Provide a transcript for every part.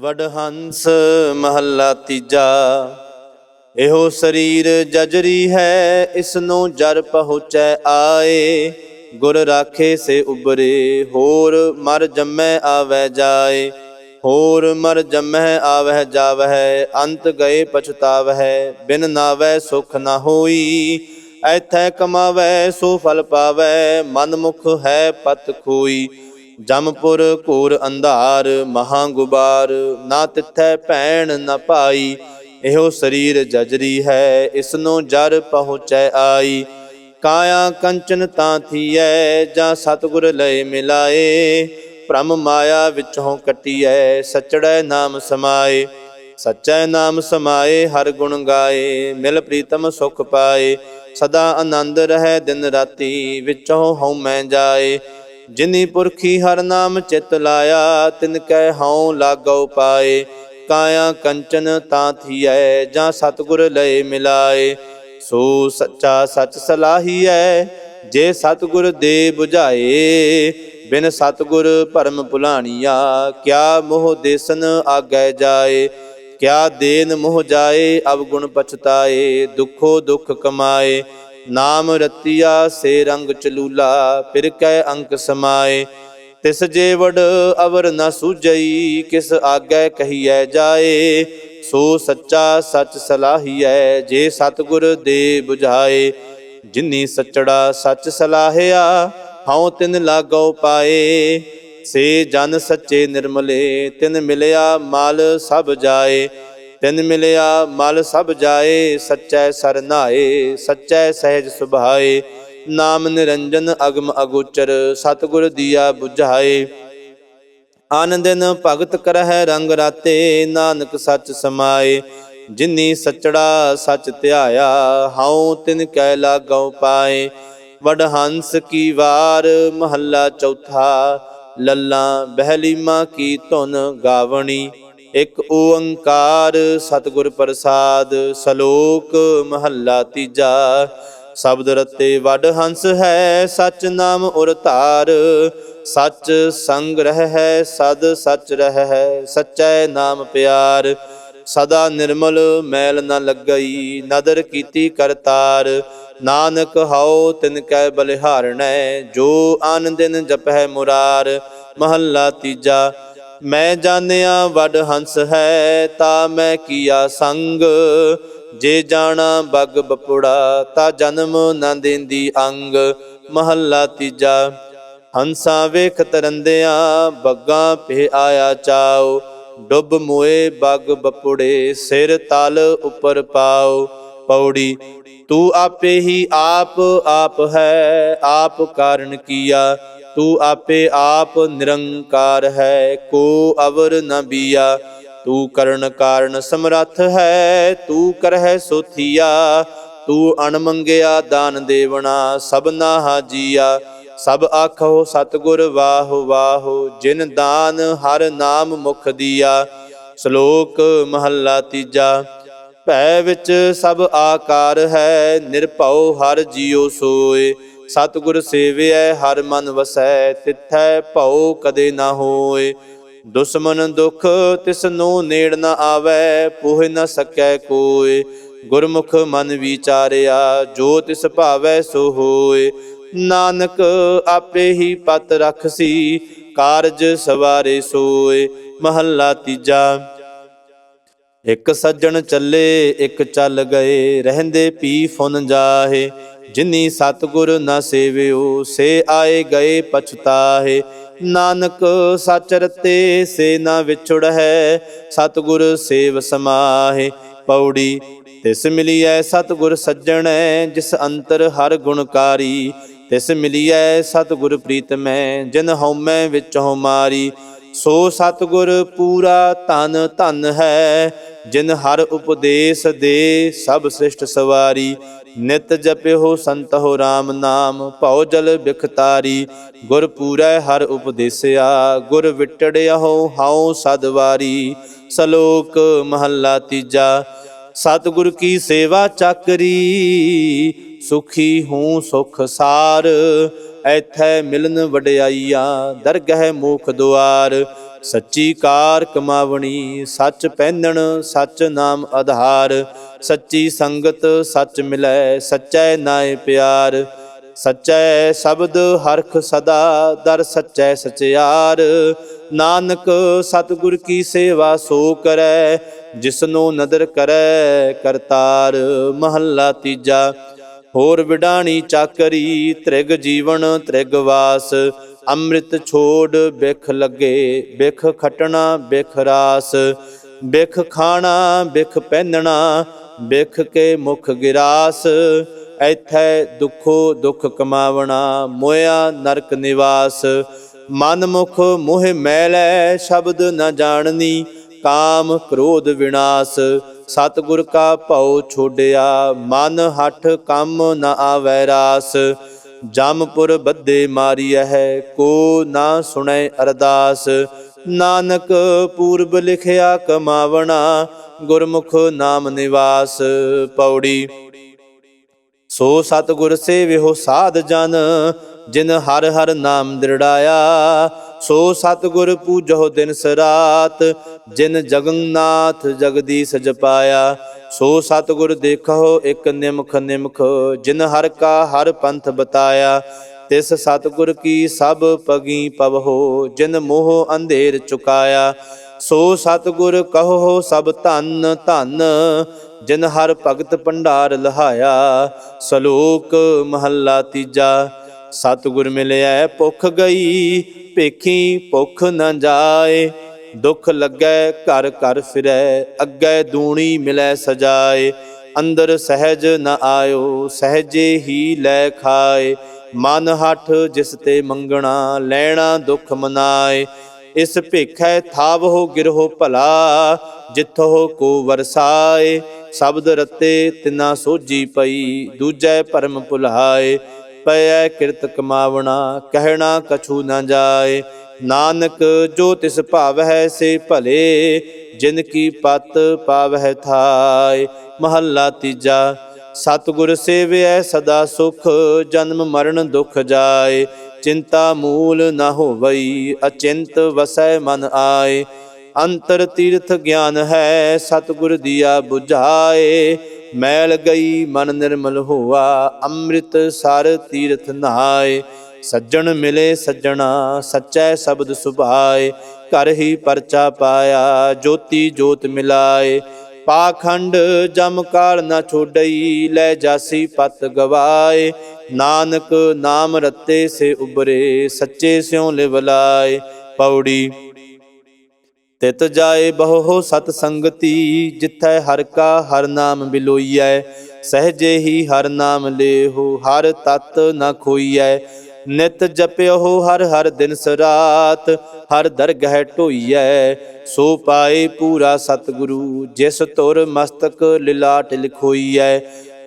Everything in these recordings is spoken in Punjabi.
ਵਡਹੰਸ ਮਹੱਲਾ ਤੀਜਾ। ਇਹੋ ਸਰੀਰ ਜਜਰੀ ਹੈ ਇਸ ਨੂੰ ਜਰ ਪਹੁੰਚੈ ਆਏ। ਗੁਰ ਰਾਖੇ ਸੇ ਉਬਰੇ, ਹੋਰ ਮਰ ਜੰਮੈ ਆਵੈ ਜਾਏ। ਹੋਰ ਮਰ ਜੰਮੈ ਆਵਹਿ ਜਾਵਹਿ, ਅੰਤ ਗਏ ਪਛਤਾਵਹਿ। ਬਿਨ ਨਾਵੈ ਸੁਖ ਨਾ ਹੋਈ, ਐਥੈ ਕਮਾਵੈ ਸੋ ਫਲ ਪਾਵੈ। ਮਨ ਮੁਖ ਹੈ ਪਤ ਖੋਈ। ਜਮਪੁਰ ਘੂਰ ਅੰਧਾਰ ਮਹਾ ਗੁਬਾਰ ਨਾ ਤਿੱਥੈ ਭੈਣ ਨਾ ਪਾਈ ਇਹੋ ਸਰੀਰ ਜਜਰੀ ਹੈ, ਇਸਨੂੰ ਜਰ ਪਹੁੰਚੈ ਆਈ। ਕਾਇਆ ਕੰਚਨ ਤਾਂ ਥੀਐ, ਜਾਂ ਸਤਿਗੁਰ ਲਏ ਮਿਲਾਏ। ਭ੍ਰਮ ਮਾਇਆ ਵਿੱਚੋਂ ਕਟੀਐ, ਸਚੜੈ ਨਾਮ ਸਮਾਏ। ਸਚੈ ਨਾਮ ਸਮਾਏ, ਹਰ ਗੁਣ ਗਾਏ, ਮਿਲ ਪ੍ਰੀਤਮ ਸੁਖ ਪਾਏ। ਸਦਾ ਆਨੰਦ ਰਹਿ ਦਿਨ ਰਾਤੀ, ਵਿੱਚੋਂ ਹਉ ਮੈਂ ਜਾਏ। ਜਿਨੀ ਪੁਰਖੀ ਹਰ ਨਾਮ ਚਿਤ ਲਾਇਆ, ਤਿਨ ਕੈ ਹਉ ਲਾਗਉ ਪਾਏ। ਕਾਇਆ ਕੰਚਨ ਤਾਂ ਥੀਐ, ਜਾਂ ਸਤਿਗੁਰ ਲਏ ਮਿਲਾਏ। ਸੋ ਸੱਚਾ ਸੱਚ ਸਲਾਹੀਐ, ਜੇ ਸਤਿਗੁਰ ਦੇ 부ਝਾਏ ਬਿਨ ਸਤਿਗੁਰ ਭਰਮ ਭੁਲਾਣੀਆ, ਕਿਆ ਮੋਹ ਦੇਸਨ ਆਗੈ ਜਾਏ। ਕਿਆ ਦੇਨ ਮੋਹ ਜਾਏ, ਅਵਗੁਣ ਪਛਤਾਏ, ਦੁਖੋ ਦੁਖ ਕਮਾਏ। ਨਾਮ ਰਤੀਆ ਸੇ ਰੰਗ ਚਲੂਲਾ, ਫਿਰ ਕੈ ਅੰਕ ਸਮਾਏ। ਤਿਸ ਜੇ ਵਡ ਅਵਰ ਨ ਸੂਝਈ, ਕਿਸ ਆਗੈ ਕਹੀਐ ਜਾਏ। ਸੋ ਸੱਚਾ ਸੱਚ ਸਲਾਹੀਐ, ਜੇ ਸਤਿਗੁਰ ਦੇ 부ਝਾਏ ਜਿਨੀ ਸੱਚੜਾ ਸੱਚ ਸਲਾਹਿਆ, ਹਉ ਤਿਨ ਲਾਗੋ ਪਾਏ। ਸੇ ਜਨ ਸੱਚੇ ਨਿਰਮਲੇ, ਤਿਨ ਮਿਲਿਆ ਮਾਲ ਸਭ ਜਾਏ। ਤਿਨ ਮਿਲਿਆ ਮਲ ਸਭ ਜਾਏ, ਸੱਚੈ ਸਰਨਾਏ ਸੱਚੈ ਸਹਿਜ ਸੁਭਾਏ। ਨਾਮ ਨਿਰੰਜਨ ਅਗਮ ਅਗੋਚਰ, ਸਤਿਗੁਰ ਦੀਆ 부ਝਾਏ ਆਨੰਦ ਦਿਨ ਭਗਤ ਕਰਹਿ ਰੰਗ ਰਾਤੇ, ਨਾਨਕ ਸੱਚ ਸਮਾਏ। ਜਿਨੀ ਸਚੜਾ ਸੱਚ ਧਿਆਇਆ, ਹਉ ਤਿਨ ਕੈ ਲਾਗਉ ਪਾਏ। ਵਡ ਹੰਸ ਕੀ ਵਾਰ, ਮਹੱਲਾ ਚੌਥਾ, ਲੱਲਾ ਬਹਿਲੀਮਾ ਕੀ ਧੁਨ ਗਾਵਣੀ। ਇੱਕ ਓੰਕਾਰ ਸਤਿਗੁਰ ਪ੍ਰਸਾਦ, ਸ਼ਲੋਕ ਮਹੱਲਾ ਤੀਜਾ। ਸ਼ਬਦ ਰਤੇ ਵਡ ਹੰਸ ਹੈ, ਸਚ ਨਾਮ ਉਰ ਧਾਰ। ਸਚ ਸੰਗ ਰਹਿ ਹੈ, ਸਦ ਸਚ ਰਹਿ ਹੈ, ਸਚੈ ਨਾਮ ਪਿਆਰ। ਸਦਾ ਨਿਰਮਲ ਮੈਲ ਨ ਲੱਗਈ, ਨਦਰ ਕੀਤੀ ਕਰਤਾਰ ਨਾਨਕ ਹਉ ਤਿਨ ਕੈ ਬਲਿਹਾਰਣੈ ਜੋ ਆਨੰਦਿਨ ਜਪੈ ਮੁਰਾਰ। ਮਹੱਲਾ ਤੀਜਾ। ਮੈਂ ਜਾਣਿਆ ਵੱਡ ਹੰਸ ਹੈ, ਤਾ ਮੈਂ ਕੀਆ ਸੰਗ। ਜੇ ਜਾਣਾ ਬਗ ਬਪੁੜਾ, ਤਾ ਜਨਮ ਨਾ ਦਿੰਦੀ ਅੰਗ। ਮਹੱਲਾ ਤੀਜਾ, ਹੰਸਾਂ ਵੇਖ ਤਰੰਦਿਆਂ, ਬੱਗਾ ਪੇ ਆਇਆ ਚਾਓ ਡੁੱਬ ਮੋਏ ਬਗ ਬਪੁੜੇ, ਸਿਰ ਤਲ ਉੱਪਰ ਪਾਓ ਪੌੜੀ, ਤੂੰ ਆਪੇ ਹੀ ਆਪ ਆਪ ਹੈ, ਆਪ ਕਾਰਨ ਕੀਆ। ਤੂੰ ਆਪੇ ਆਪ ਨਿਰੰਕਾਰ ਹੈ, ਕੋ ਅਵਰ ਨ ਬੀਆ। ਤੂੰ ਕਰਨ ਕਾਰਨ ਸਮਰੱਥ ਹੈ, ਤੂੰ ਕਰਹਿ ਸੋਥੀਆ। ਤੂੰ ਅਣਮੰਗਿਆ ਦਾਨ ਦੇਵਣਾ ਸਭਨਾ ਹਾਜੀਆ। ਸਭ ਆਖੋ, ਸਤਿਗੁਰ ਵਾਹ ਵਾਹ, ਜਿਨ ਦਾਨ ਹਰ ਨਾਮ ਮੁਖ ਦੀਆ। ਸ਼ਲੋਕ ਮਹੱਲਾ ਤੀਜਾ। ਭੈ ਵਿੱਚ ਸਭ ਆਕਾਰ ਹੈ, ਨਿਰਭਉ ਹਰ ਜੀਉ ਸੋਏ। ਸਤਿਗੁਰ ਸੇਵਿਐ, ਹਰ ਮਨ ਵਸੈ, ਤਿਥੈ ਭਉ ਕਦੇ ਨਾ ਹੋਏ। ਦੁਸ਼ਮਨ ਦੁਖ ਤਿਸ ਨੂੰ ਨੇੜ ਨ ਆਵੈ, ਪੋਹ ਨ ਸਕੈ ਕੋਏ। ਗੁਰਮੁਖ ਮਨ ਵਿਚਾਰਿਆ, ਜੋ ਤਿਸ ਭਾਵੈ ਸੋ ਹੋਏ। ਨਾਨਕ ਆਪੇ ਹੀ ਪਤ ਰਖਸੀ, ਕਾਰਜ ਸਵਾਰੇ ਸੋਏ। ਮਹੱਲਾ ਤੀਜਾ। ਇੱਕ ਸੱਜਣ ਚੱਲੇ, ਇੱਕ ਚੱਲ ਗਏ, ਰਹਿੰਦੇ ਪੀ ਫੁਨ ਜਾਹੇ। ਜਿਨੀ ਸਤਗੁਰ ਨਾ ਸੇਵਿਓ, ਸੇ ਆਏ ਗਏ ਪਛਤਾਹੇ। ਨਾਨਕ ਸੱਚ ਰਤੇ ਸੇ ਨਾ ਵਿਛੜ ਹੈ ਸਤਗੁਰ ਸੇਵ ਸਮਾਹੇ। ਪੌੜੀ, ਤਿਸ ਮਿਲੀਐ ਸਤਗੁਰ ਸੱਜਣੈ, ਜਿਸ ਅੰਤਰ ਹਰ ਗੁਣਕਾਰੀ ਤਿਸ ਮਿਲੀਐ ਸਤਗੁਰ ਪ੍ਰੀਤਮੈ ਜਿਨ ਹਉਮੈ ਵਿੱਚ ਮਾਰੀ। ਸੋ ਸਤਗੁਰ ਪੂਰਾ ਧਨ ਧਨ ਹੈ, ਜਿਨ ਹਰ ਉਪਦੇਸ਼ ਦੇ ਸਭ ਸ੍ਰਿਸ਼ਟ ਸਵਾਰੀ। ਨਿਤ ਜਪਿਓ ਹੋ RAM ਨਾਮ, ਭਉ ਜਲ ਬਿਖਤਾਰੀ, ਗੁਰ ਪੂਰੈ ਹਰ ਉਪਦੇਸਿਆ, ਗੁਰ ਵਿਟੜਿਓ ਹਉ ਸਦਵਾਰੀ ਸ਼ਲੋਕ ਮਹੱਲਾ ਤੀਜਾ, ਸਤਿਗੁਰ ਕੀ ਸੇਵਾ ਚਾਕਰੀ, ਸੁਖੀ ਹੂੰ ਸੁਖ ਸਾਰ, ਐਥੈ ਮਿਲਨ ਵਡਿਆਈਆ, ਦਰਗਹਿ ਮੁਖ ਦੁਆਰ, ਸੱਚੀ ਕਾਰ ਕਮਾਵਣੀ, ਸੱਚ ਪਹਿਨਣ, ਸੱਚ ਨਾਮ ਆਧਾਰ ਸੱਚੀ ਸੰਗਤ ਸੱਚ ਮਿਲੈ, ਸੱਚੈ ਨਾਏ ਪਿਆਰ। ਸੱਚੈ ਸ਼ਬਦ ਹਰਖ ਸਦਾ, ਦਰ ਸੱਚੈ ਸਚਿਆਰ। ਨਾਨਕ, ਸਤਿਗੁਰ ਕੀ ਸੇਵਾ ਸੋ ਕਰੈ, ਜਿਸਨੂੰ ਨਦਰ ਕਰੈ ਕਰਤਾਰ। ਮਹੱਲਾ ਤੀਜਾ, ਹੋਰ ਵਿਡਾਣੀ ਚਾਕਰੀ, ਤ੍ਰਿਗ ਜੀਵਨ, ਤ੍ਰਿਗ ਵਾਸ। ਅੰਮ੍ਰਿਤ ਛੋੜ, ਬਿਖ ਲੱਗੇ, ਬਿਖ ਖਟਣਾ, ਬਿਖ ਰਾਸ। ਬਿਖ ਖਾਣਾ, ਬਿਖ ਪਹਿਨਣਾ, ਬਿਖ ਕੇ ਮੁਖ ਗਿਰਾਸ, ਐਥੈ ਦੁਖੋ ਦੁਖ ਕਮਾਵਣਾ, ਮੋਇਆ ਨਰਕ ਨਿਵਾਸ। ਮਨ ਮੁਖ ਮੋਹ ਮੈਲੈ, ਸ਼ਬਦ ਨ ਜਾਣਨੀ, ਕਾਮ ਕ੍ਰੋਧ ਵਿਨਾਸ਼। ਸਤਿਗੁਰ ਕਾ ਭਉ ਛੋੜਿਆ ਮਨ ਹਠ ਕੰਮ ਨ ਆਵੈ ਰਾਸ। ਜਮਪੁਰ ਬੱਦੇ ਮਾਰੀਐ ਹੈ, ਕੋ ਨਾ ਸੁਣੈ ਅਰਦਾਸ। ਨਾਨਕ ਪੂਰਬ ਲਿਖਿਆ ਕਮਾਵਣਾ, ਗੁਰਮੁਖ ਨਾਮ ਨਿਵਾਸ ਪੌੜੀ। ਸੋ ਸਤਿਗੁਰ ਸੇਵਿਓ ਸਾਧ ਜਨ, ਜਿਨ ਹਰ ਹਰ ਨਾਮ ਦ੍ਰਿੜਾਇਆ। ਸੋ ਸਤਿਗੁਰ ਪੂਜੋ ਦਿਨ ਸਰਾਤ, ਜਿਨ ਜਗਨਨਾਥ ਜਗਦੀਸ਼ ਜਪਾਇਆ। ਸੋ ਸਤਿਗੁਰ ਦੇਖੋ ਇੱਕ ਨਿਮਖ ਨਿਮਖ, ਜਿਨ ਹਰ ਕਾ ਹਰ ਪੰਥ ਬਤਾਇਆ। ਤਿਸ ਸਤਿਗੁਰ ਕੀ ਸਭ ਪਗੀ ਪਵਹੋ ਜਿਨ ਮੋਹ ਅੰਧੇਰ ਚੁਕਾਇਆ, ਸੋ ਸਤਿਗੁਰ ਕਹੋ ਸਭ ਧਨ ਧਨ, ਜਿਨ ਹਰ ਭਗਤ ਭੰਡਾਰ ਲਹਾਇਆ, ਸਲੋਕ ਮਹੱਲਾ ਤੀਜਾ, ਸਤਿਗੁਰ ਮਿਲਿਆ ਭੁੱਖ ਗਈ, ਭੇਖੀ ਭੁੱਖ ਨ ਜਾਏ, ਦੁੱਖ ਲੱਗੈ ਘਰ ਘਰ ਫਿਰੈ, ਅੱਗੇ ਦੂਣੀ ਮਿਲੈ ਸਜਾਏ, ਅੰਦਰ ਸਹਿਜ ਨ ਆਇਓ, ਸਹਜੇ ਹੀ ਲੈ ਖਾਏ ਮਨ ਹੱਠ ਜਿਸ ਤੇ ਮੰਗਣਾ, ਲੈਣਾ ਦੁੱਖ ਮਨਾਏ। ਇਸ ਭੇਖੈ ਥਾਵਹੁ ਗਿਰਹੁ ਭਲਾ, ਜਿੱਥੋ ਕੋ ਵਰਸਾਏ। ਸ਼ਬਦ ਰਤੇ ਤਿਨਾ ਸੋਜੀ ਪਈ, ਦੂਜੈ ਭਰਮ ਭੁਲਾਏ। ਪਇਐ ਕਿਰਤ ਕਮਾਵਣਾ, ਕਹਿਣਾ ਕਛੂ ਨਾ ਜਾਏ। ਨਾਨਕ, ਜੋ ਤਿਸ ਭਾਵ ਹੈ ਸੇ ਭਲੇ, ਜਿਨ ਕੀ ਪਤ ਪਾਵਹਿ ਥਾਏ। ਮਹੱਲਾ ਤੀਜਾ ਸਤਿਗੁਰ ਸੇਵਿਐ ਸਦਾ ਸੁਖ, ਜਨਮ ਮਰਨ ਦੁਖ ਜਾਏ। ਚਿੰਤਾ ਮੂਲ ਨਾ ਹੋਵਈ, ਅਚਿੰਤ ਵਸੈ ਮਨ ਆਏ। ਅੰਤਰ ਤੀਰਥ ਗਿਆਨ ਹੈ, ਸਤਿਗੁਰ ਦੀਆ 부ਝਾਏ ਮੈਲ ਗਈ ਮਨ ਨਿਰਮਲ ਹੋਆ, ਅੰਮ੍ਰਿਤ ਸਰ ਤੀਰਥ ਨਹਾਏ ਸੱਜਣ ਮਿਲੇ ਸੱਜਣਾ, ਸੱਚੈ ਸ਼ਬਦ ਸੁਭਾਏ। ਘਰ ਹੀ ਪਰਚਾ ਪਾਇਆ, ਜੋਤੀ ਜੋਤ ਮਿਲਾਏ। ਪਾਖੰਡ ਜਮ ਕਾਲ ਨਾ ਛੋਡਈ, ਲੈ ਜਾਸੀ ਪਤ ਗਵਾਏ। ਨਾਨਕ ਨਾਮ ਰਤੇ ਸੇ ਉਬਰੇ, ਸੱਚੇ ਸਿਉ ਲਿਵਲਾਏ ਪੌੜੀ ਤਿਤ ਜਾਏ ਬਹੁ ਸਤ ਸੰਗਤੀ, ਜਿਥੈ ਹਰ ਕਾ ਹਰ ਨਾਮ ਬਿਲੋਈਐ। ਸਹਜੇ ਹੀ ਹਰ ਨਾਮ ਲੇਹੋ, ਹਰ ਤਤ ਨ ਖੋਈਐ। ਨਿਤ ਜਪਿਓ ਹਰ ਹਰ ਦਿਨ ਸਰਾਤ, ਹਰ ਦਰਗਹਿ ਢੋਈਐ, ਸੋ ਪਾਏ ਪੂਰਾ ਸਤਿਗੁਰੂ, ਜਿਸ ਤੁਰ ਮਸਤਕ ਲਿਲਾਟ ਲਿਖੋਈਐ।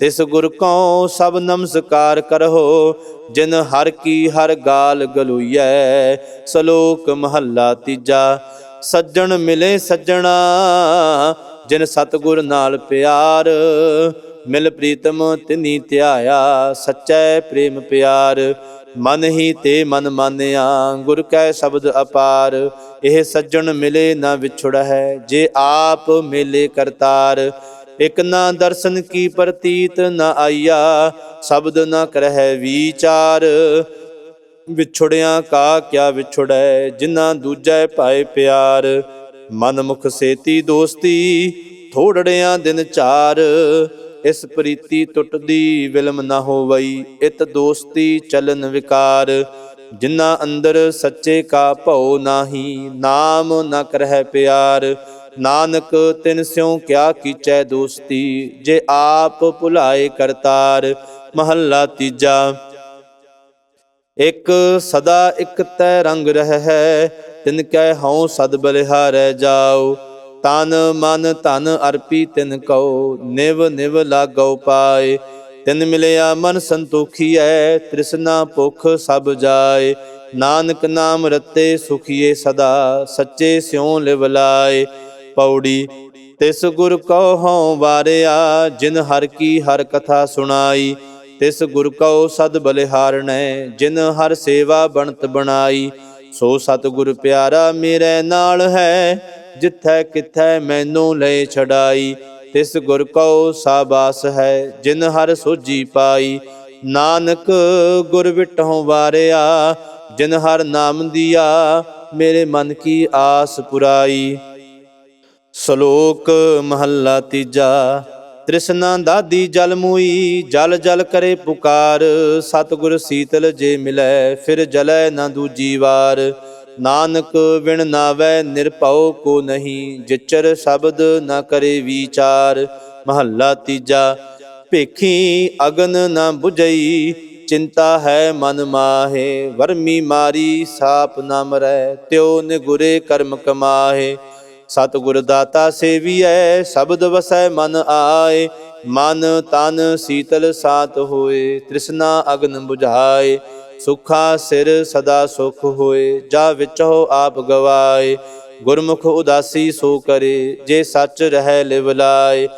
ਤਿਸ ਗੁਰ ਕਉ ਸਭ ਨਮਸਕਾਰ ਕਰਹੁ, ਜਿਨ ਹਰ ਕੀ ਹਰ ਗਾਲ ਗਲੋਈਐ। ਸਲੋਕ ਮਹੱਲਾ ਤੀਜਾ, ਸੱਜਣ ਮਿਲੇ ਸੱਜਣਾ, ਜਿਨ ਸਤਗੁਰ ਨਾਲ ਪਿਆਰ। ਮਿਲ ਪ੍ਰੀਤਮ ਤਿਨੀ ਧਿਆਇਆ, ਸੱਚੈ ਪ੍ਰੇਮ ਪਿਆਰ। ਮਨ ਹੀ ਤੇ ਮਨ ਮਾਨਿਆ, ਗੁਰ ਕੈ ਸ਼ਬਦ ਅਪਾਰ। ਇਹ ਸੱਜਣ ਮਿਲੇ ਨਾ ਵਿਛੜ ਹੈ, ਜੇ ਆਪ ਮਿਲੇ ਕਰਤਾਰ। ਇਕ ਨਾ ਦਰਸ਼ਨ ਕੀ ਪ੍ਰਤੀਤ ਨਾ ਆਈਆ, ਸ਼ਬਦ ਨਾ ਕਰਹਿ ਵਿਚਾਰ। ਵਿਛੜਿਆਂ ਕਾ ਕਿਆ ਵਿਛੜੈ, ਜਿਨ੍ਹਾਂ ਦੂਜੈ ਪਾਏ ਪਿਆਰ। ਮਨ ਮੁਖ ਸੇਤੀ ਦੋਸਤੀ, ਥੋੜੜਿਆਂ ਦਿਨ ਚਾਰ। ਇਸ ਪ੍ਰੀਤੀ ਟੁੱਟਦੀ ਵਿਲਮ ਨਾ ਹੋਵਈ, ਇਤ ਦੋਸਤੀ ਚਲਨ ਵਿਕਾਰ। ਜਿਨ੍ਹਾਂ ਅੰਦਰ ਸੱਚੇ ਕਾ ਭਉ ਨਾਹੀ, ਨਾਮ ਨ ਕਰਹਿ ਪਿਆਰ। ਨਾਨਕ, ਤਿਨ ਸਿਉ ਕਿਆ ਕੀਚੈ ਦੋਸਤੀ, ਜੇ ਆਪ ਭੁਲਾਏ ਕਰਤਾਰ। ਮਹੱਲਾ ਤੀਜਾ। ਇਕ ਸਦਾ ਇਕ ਤੈ ਰੰਗ ਰਹਿ ਹੈ, ਤਿਨ ਕੈ ਹਉ ਸਦ ਬਲਿਹਾਰੈ ਜਾਓ। ਤਨ ਮਨ ਧਨ ਅਰਪੀ ਤਿਨ ਕਉ, ਨਿਵ ਨਿਵ ਲਾਗਉ ਪਾਏ। ਤਿਨ ਮਿਲਿਆ ਮਨ ਸੰਤੋਖੀਐ, ਤ੍ਰਿਸ਼ਨਾ ਭੁਖ ਸਭ ਜਾਏ। ਨਾਨਕ ਨਾਮ ਰਤੇ ਸੁਖੀਏ ਸਦਾ, ਸੱਚੇ ਸਿਉ ਲਿਵ ਲਾਏ। ਪੌੜੀ, ਤਿਸ ਗੁਰ ਕਉ ਹਉ ਵਾਰਿਆ, ਜਿਨ ਹਰ ਕੀ ਹਰ ਕਥਾ ਸੁਣਾਈ। ਤਿਸ ਗੁਰ ਕਉ ਸਦ ਬਲਿਹਾਰਣੈ ਜਿਨ ਹਰ ਸੇਵਾ ਬਣਤ ਬਣਾਈ। ਸੋ ਸਤਿਗੁਰ ਪਿਆਰਾ ਮੇਰੇ ਨਾਲ ਹੈ ਜਿੱਥੈ ਕਿਥੈ ਮੈਨੂੰ ਲੈ ਛਡਾਈ, ਤਿਸ ਗੁਰ ਕਉ ਸਾਬਾਸ ਹੈ, ਜਿਨ ਹਰ ਸੋਜੀ ਪਾਈ। ਨਾਨਕ ਗੁਰ ਵਿਟਹੁ ਵਾਰਿਆ, ਜਿਨ ਹਰ ਨਾਮ ਦਿਆ, ਮੇਰੇ ਮਨ ਕੀ ਆਸ ਪੁਰਾਈ। ਸ਼ਲੋਕ ਮਹੱਲਾ ਤੀਜਾ, ਤ੍ਰਿਸ਼ਨਾ ਦਾਦੀ ਜਲ ਮੂਈ, ਜਲ ਜਲ ਕਰੇ ਪੁਕਾਰ। ਸਤਿਗੁਰ ਸੀਤਲ ਜੇ ਮਿਲੈ, ਫਿਰ ਜਲੈ ਨਾ ਦੂਜੀ ਵਾਰ। ਨਾਨਕ ਵਿਣ ਨਾਵੈ ਨਿਰਭਉ ਕੋ ਨਹੀਂ, ਜਿਚਰ ਸ਼ਬਦ ਨਾ ਕਰੇ ਵਿਚਾਰ। ਮਹੱਲਾ ਤੀਜਾ, ਭੇਖੀ ਅਗਨ ਨਾ 부ਝਈ ਚਿੰਤਾ ਹੈ ਮਨ ਮਾਹੇ। ਵਰਮੀ ਮਾਰੀ ਸਾਪ ਨਾ ਮਰੈ ਤਿਉ ਨਿਗੁਰੇ ਕਰਮ ਕਮਾਹੇ। ਸਤਿਗੁਰ ਦਾਤਾ ਸੇਵੀਐ, ਸ਼ਬਦ ਵਸੈ ਮਨ ਆਏ। ਮਨ ਤਨ ਸੀਤਲ ਸਾਤ ਹੋਏ, ਤ੍ਰਿਸ਼ਨਾ ਅਗਨ 부ਝਾਏ ਸੁਖਾ ਸਿਰ ਸਦਾ ਸੁਖ ਹੋਏ, ਜਾ ਵਿਚੋ ਆਪ ਗਵਾਏ। ਗੁਰਮੁਖ ਉਦਾਸੀ ਸੋ ਕਰੇ, ਜੇ ਸੱਚ ਰਹਿ ਲਿਵ ਲਾਏ।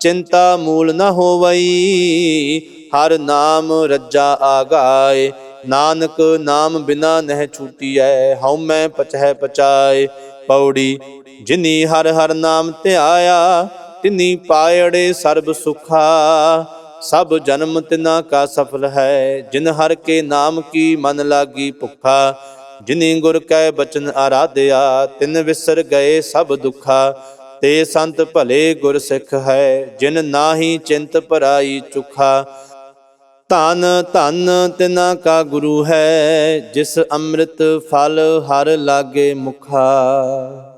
ਚਿੰਤਾ ਮੂਲ ਨ ਹੋਵਈ, ਹਰ ਨਾਮ ਰੱਜਾ ਆਗਾਏ। ਨਾਨਕ ਨਾਮ ਬਿਨਾ ਨਹਿ ਛੂਟੀਐ, ਹਉ ਮੈਂ ਪਚਹਿ ਪਚਾਏ। ਪੌੜੀ ਜਿਨੀ ਹਰ ਹਰ ਨਾਮ ਧਿਆਇਆ, ਤਿਨੀ ਪਾਇੜੇ ਸਰਬ ਸੁਖਾ। ਸਭ ਜਨਮ ਤਿਨਾ ਕਾ ਸਫਲ ਹੈ। ਜਿਨ ਹਰ ਕੇ ਨਾਮ ਕੀ ਮਨ ਲਾਗੀ ਭੁੱਖਾ, ਜਿਨੀ ਗੁਰ ਕੈ ਬਚਨ ਆਰਾਧਿਆ, ਤਿਨ ਵਿਸਰ ਗਏ ਸਭ ਦੁਖਾ। ਤੇ ਸੰਤ ਭਲੇ ਗੁਰ ਸਿੱਖ ਹੈ, ਜਿਨ ਨਾਹੀ ਚਿੰਤ ਪਰਾਈ ਚੁਖਾ। ਧਨ ਧਨ ਤਿਨਾ ਕਾ ਗੁਰੂ ਹੈ, ਜਿਸ ਅੰਮ੍ਰਿਤ ਫਲ ਹਰ ਲਾਗੇ ਮੁਖਾ।